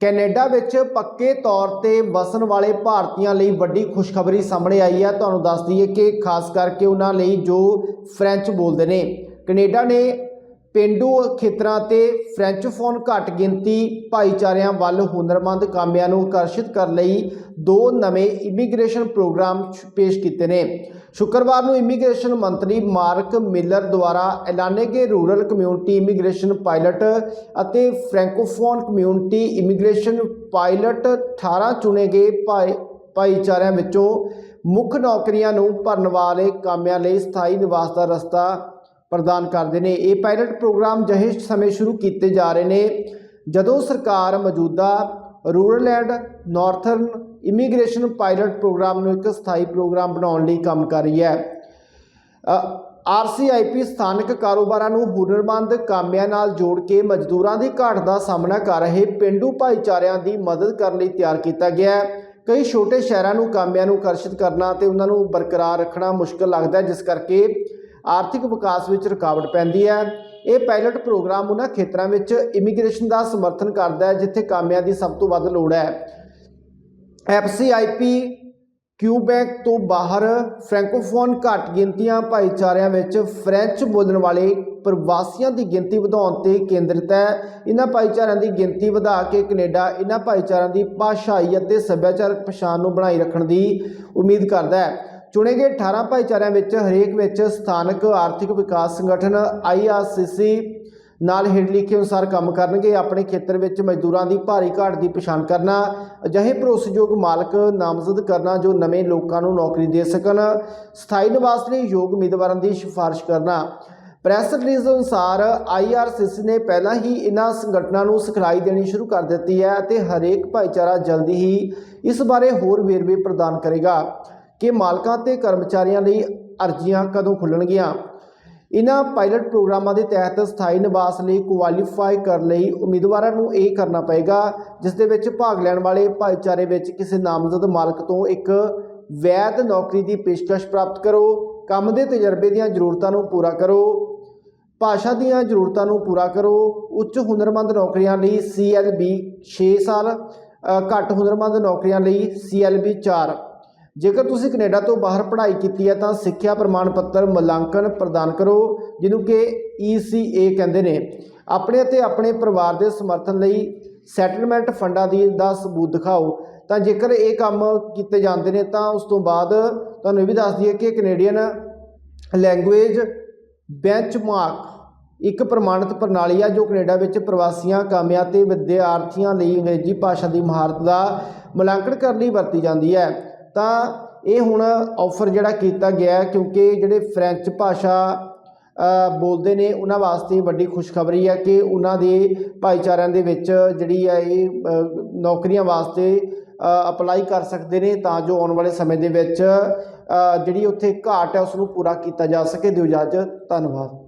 Canada ਵਿੱਚ ਪੱਕੇ ਤੌਰ ਤੇ ਵਸਣ ਵਾਲੇ ਭਾਰਤੀਆਂ ਲਈ ਵੱਡੀ ਖੁਸ਼ਖਬਰੀ ਸਾਹਮਣੇ ਆਈ ਹੈ। ਤੁਹਾਨੂੰ ਦੱਸ ਦਈਏ ਕਿ ਖਾਸ ਕਰਕੇ ਉਹਨਾਂ ਲਈ ਜੋ ਫ੍ਰੈਂਚ ਬੋਲਦੇ ਨੇ। ਕੈਨੇਡਾ ਨੇ ਪਿੰਡੂ ਖੇਤਰਾਂ ਤੇ ਫ੍ਰੈਂਚੋਫੋਨ ਘੱਟ ਗਿਣਤੀ ਭਾਈਚਾਰਿਆਂ ਵੱਲ ਹੁਨਰਮੰਦ ਕਾਮਿਆਂ ਨੂੰ ਆਕਰਸ਼ਿਤ ਕਰਨ ਲਈ ਦੋ ਨਵੇਂ ਇਮੀਗ੍ਰੇਸ਼ਨ ਪ੍ਰੋਗਰਾਮ ਪੇਸ਼ ਕੀਤੇ ਨੇ। ਸ਼ੁੱਕਰਵਾਰ ਨੂੰ ਇਮੀਗ੍ਰੇਸ਼ਨ ਮੰਤਰੀ ਮਾਰਕ ਮਿਲਰ ਦੁਆਰਾ ਐਲਾਨੇ ਗਏ ਰੂਰਲ ਕਮਿਊਨਿਟੀ ਇਮੀਗ੍ਰੇਸ਼ਨ ਪਾਇਲਟ ਅਤੇ ਫ੍ਰੈਂਕੋਫੋਨ ਕਮਿਊਨਿਟੀ ਇਮੀਗ੍ਰੇਸ਼ਨ ਪਾਇਲਟ 18 ਚੁਣੇ ਗਏ ਭਾਈ, ਭਾਈਚਾਰਿਆਂ ਵਿੱਚੋਂ ਮੁੱਖ ਨੌਕਰੀਆਂ ਨੂੰ ਭਰਨ ਵਾਲੇ ਕਾਮਿਆਂ ਲਈ ਸਥਾਈ ਨਿਵਾਸ ਦਾ ਰਸਤਾ ਪ੍ਰਦਾਨ ਕਰਦੇ ਨੇ। ਇਹ ਪਾਇਲਟ ਪ੍ਰੋਗਰਾਮ ਜਹੇ ਸਮੇਂ ਸ਼ੁਰੂ ਕੀਤੇ ਜਾ ਰਹੇ ਨੇ, ਜਦੋਂ ਸਰਕਾਰ ਮੌਜੂਦਾ rural and northern immigration pilot program ਨੂੰ ਇੱਕ ਸਥਾਈ ਪ੍ਰੋਗਰਾਮ ਬਣਾਉਣ ਲਈ ਕੰਮ ਕਰ ਰਹੀ ਹੈ। ਆਰਸੀਆਈਪੀ ਸਥਾਨਕ ਕਾਰੋਬਾਰਾਂ ਨੂੰ ਹੁਨਰਮੰਦ ਕਾਮਿਆਂ ਨਾਲ ਜੋੜ ਕੇ ਮਜ਼ਦੂਰਾਂ ਦੀ ਘਾਟ ਦਾ ਸਾਹਮਣਾ ਕਰ ਰਹੇ ਪਿੰਡੂ ਭਾਈਚਾਰਿਆਂ ਦੀ ਮਦਦ ਕਰਨ ਲਈ ਤਿਆਰ ਕੀਤਾ ਗਿਆ ਹੈ। ਕਈ ਛੋਟੇ ਸ਼ਹਿਰਾਂ ਨੂੰ ਕਾਮਿਆਂ ਨੂੰ ਆਕਰਸ਼ਿਤ ਕਰਨਾ ਤੇ ਉਹਨਾਂ ਨੂੰ ਬਰਕਰਾਰ ਰੱਖਣਾ ਮੁਸ਼ਕਲ ਲੱਗਦਾ ਹੈ, ਜਿਸ ਕਰਕੇ ਆਰਥਿਕ ਵਿਕਾਸ ਵਿੱਚ ਰੁਕਾਵਟ ਪੈਂਦੀ ਹੈ। ਇਹ ਪਾਇਲਟ ਪ੍ਰੋਗਰਾਮ ਉਹਨਾਂ ਖੇਤਰਾਂ ਵਿੱਚ ਇਮੀਗ੍ਰੇਸ਼ਨ ਦਾ ਸਮਰਥਨ ਕਰਦਾ ਹੈ, ਜਿੱਥੇ ਕਾਮਿਆਂ ਦੀ ਸਭ ਤੋਂ ਵੱਧ ਲੋੜ ਹੈ। ਐਫਸੀਆਈਪੀ ਕਿਊਬੈਕ ਤੋਂ ਬਾਹਰ ਫ੍ਰੈਂਕੋਫੋਨ ਘੱਟ ਗਿਣਤੀਆਂ ਭਾਈਚਾਰਿਆਂ ਵਿੱਚ ਫ੍ਰੈਂਚ ਬੋਲਣ ਵਾਲੇ ਪ੍ਰਵਾਸੀਆਂ ਦੀ ਗਿਣਤੀ ਵਧਾਉਣ ਤੇ ਕੇਂਦਰਿਤ ਹੈ। ਇਹਨਾਂ ਭਾਈਚਾਰਿਆਂ ਦੀ ਗਿਣਤੀ ਵਧਾ ਕੇ ਕੈਨੇਡਾ ਇਹਨਾਂ ਭਾਈਚਾਰਿਆਂ ਦੀ ਭਾਸ਼ਾਈ ਅਤੇ ਸੱਭਿਆਚਾਰਕ ਪਛਾਣ ਨੂੰ ਬਣਾਈ ਰੱਖਣ ਦੀ ਉਮੀਦ ਕਰਦਾ ਹੈ। ਚੁਣੇ ਗਏ 18 ਭਾਈਚਾਰਿਆਂ ਵਿੱਚ ਹਰੇਕ ਵਿੱਚ ਸਥਾਨਕ ਆਰਥਿਕ ਵਿਕਾਸ ਸੰਗਠਨ ਆਈਆਰਸੀਸੀ ਨਾਲ ਹੇਠ ਲਿਖੇ ਅਨੁਸਾਰ ਕੰਮ ਕਰਨਗੇ। ਆਪਣੇ ਖੇਤਰ ਵਿੱਚ ਮਜ਼ਦੂਰਾਂ ਦੀ ਭਾਰੀ ਘਾਟ ਦੀ ਪਛਾਣ ਕਰਨਾ, ਅਜਿਹੇ ਭਰੋਸੇਯੋਗ ਮਾਲਕ ਨਾਮਜ਼ਦ ਕਰਨਾ ਜੋ ਨਵੇਂ ਲੋਕਾਂ ਨੂੰ ਨੌਕਰੀ ਦੇ ਸਕਣ, ਸਥਾਈ ਨਿਵਾਸ ਲਈ ਯੋਗ ਉਮੀਦਵਾਰਾਂ ਦੀ ਸਿਫਾਰਿਸ਼ ਕਰਨਾ। ਪ੍ਰੈਸ ਰਿਲੀਜ਼ ਅਨੁਸਾਰ ਆਈਆਰਸੀਸੀ ਨੇ ਪਹਿਲਾਂ ਹੀ ਇਹਨਾਂ ਸੰਗਠਨਾਂ ਨੂੰ ਸਿਖਲਾਈ ਦੇਣੀ ਸ਼ੁਰੂ ਕਰ ਦਿੱਤੀ ਹੈ ਅਤੇ ਹਰੇਕ ਭਾਈਚਾਰਾ ਜਲਦੀ ਹੀ ਇਸ ਬਾਰੇ ਹੋਰ ਵੇਰਵੇ ਪ੍ਰਦਾਨ ਕਰੇਗਾ। ਕਿ ਮਾਲਕਾਂ ਤੇ ਕਰਮਚਾਰੀਆਂ ਲਈ ਅਰਜ਼ੀਆਂ ਕਦੋਂ ਖੁੱਲਣਗੀਆਂ? ਇਹਨਾਂ ਪਾਇਲਟ ਪ੍ਰੋਗਰਾਮਾਂ ਦੇ ਤਹਿਤ ਸਥਾਈ ਨਿਵਾਸ ਲਈ ਕੁਆਲੀਫਾਈ ਕਰਨ ਲਈ ਉਮੀਦਵਾਰਾਂ ਨੂੰ ਇਹ ਕਰਨਾ ਪਏਗਾ, ਜਿਸ ਦੇ ਵਿੱਚ ਭਾਗ ਲੈਣ ਵਾਲੇ ਭਾਈਚਾਰੇ ਵਿੱਚ ਕਿਸੇ ਨਾਮਜ਼ਦ ਮਾਲਕ ਤੋਂ ਇੱਕ ਵੈਧ ਨੌਕਰੀ ਦੀ ਪੇਸ਼ਕਸ਼ ਪ੍ਰਾਪਤ ਕਰੋ, ਕੰਮ ਦੇ ਤਜਰਬੇ ਦੀਆਂ ਜ਼ਰੂਰਤਾਂ ਨੂੰ ਪੂਰਾ ਕਰੋ, ਭਾਸ਼ਾ ਦੀਆਂ ਜ਼ਰੂਰਤਾਂ ਨੂੰ ਪੂਰਾ ਕਰੋ, ਉੱਚ ਹੁਨਰਮੰਦ ਨੌਕਰੀਆਂ ਲਈ CLB 6 ਸਾਲ ਘੱਟ ਹੁਨਰਮੰਦ ਨੌਕਰੀਆਂ ਲਈ CLB 4 ਜੇਕਰ ਤੁਸੀਂ ਕੈਨੇਡਾ ਤੋਂ ਬਾਹਰ ਪੜ੍ਹਾਈ ਕੀਤੀ ਹੈ, ਤਾਂ ਸਿੱਖਿਆ ਪ੍ਰਮਾਣ ਪੱਤਰ ਮੁਲਾਂਕਣ ਪ੍ਰਦਾਨ ਕਰੋ, ਜਿਹਨੂੰ ਕਿ ECA ਕਹਿੰਦੇ ਨੇ। ਆਪਣੇ ਅਤੇ ਆਪਣੇ ਪਰਿਵਾਰ ਦੇ ਸਮਰਥਨ ਲਈ ਸੈਟਲਮੈਂਟ ਫੰਡਾਂ ਦੀ ਦਾ ਸਬੂਤ ਦਿਖਾਓ। ਤਾਂ ਜੇਕਰ ਇਹ ਕੰਮ ਕੀਤੇ ਜਾਂਦੇ ਨੇ, ਤਾਂ ਉਸ ਤੋਂ ਬਾਅਦ ਤੁਹਾਨੂੰ ਇਹ ਵੀ ਦੱਸ ਦਈਏ ਕਿ ਕੈਨੇਡੀਅਨ ਲੈਂਗੁਏਜ ਬੈਂਚਮਾਰਕ ਇੱਕ ਪ੍ਰਮਾਣਿਤ ਪ੍ਰਣਾਲੀ ਆ, ਜੋ ਕੈਨੇਡਾ ਵਿੱਚ ਪ੍ਰਵਾਸੀਆਂ, ਕਾਮਿਆਂ ਤੇ ਵਿਦਿਆਰਥੀਆਂ ਲਈ ਅੰਗਰੇਜ਼ੀ ਭਾਸ਼ਾ ਦੀ ਮਹਾਰਤ ਦਾ ਮੁਲਾਂਕਣ ਕਰਨ ਲਈ ਵਰਤੀ ਜਾਂਦੀ ਹੈ। ਤਾਂ ਇਹ ਹੁਣ ਆਫਰ ਜਿਹੜਾ ਕੀਤਾ ਗਿਆ ਕਿਉਂਕਿ ਜਿਹੜੇ ਫ੍ਰੈਂਚ ਭਾਸ਼ਾ ਬੋਲਦੇ ਨੇ, ਉਹਨਾਂ ਵਾਸਤੇ ਵੱਡੀ ਖੁਸ਼ਖਬਰੀ ਹੈ ਕਿ ਉਹਨਾਂ ਦੇ ਭਾਈਚਾਰਿਆਂ ਦੇ ਵਿੱਚ ਜਿਹੜੀ ਹੈ ਇਹ ਨੌਕਰੀਆਂ ਵਾਸਤੇ ਅਪਲਾਈ ਕਰ ਸਕਦੇ ਨੇ ਤਾਂ ਜੋ ਆਉਣ ਵਾਲੇ ਸਮੇਂ ਦੇ ਵਿੱਚ ਜਿਹੜੀ ਉੱਥੇ ਘਾਟ ਹੈ ਉਸ ਨੂੰ ਪੂਰਾ ਕੀਤਾ ਜਾ ਸਕੇ। ਦਿਓ ਇਜਾਜ਼ਤ। ਧੰਨਵਾਦ।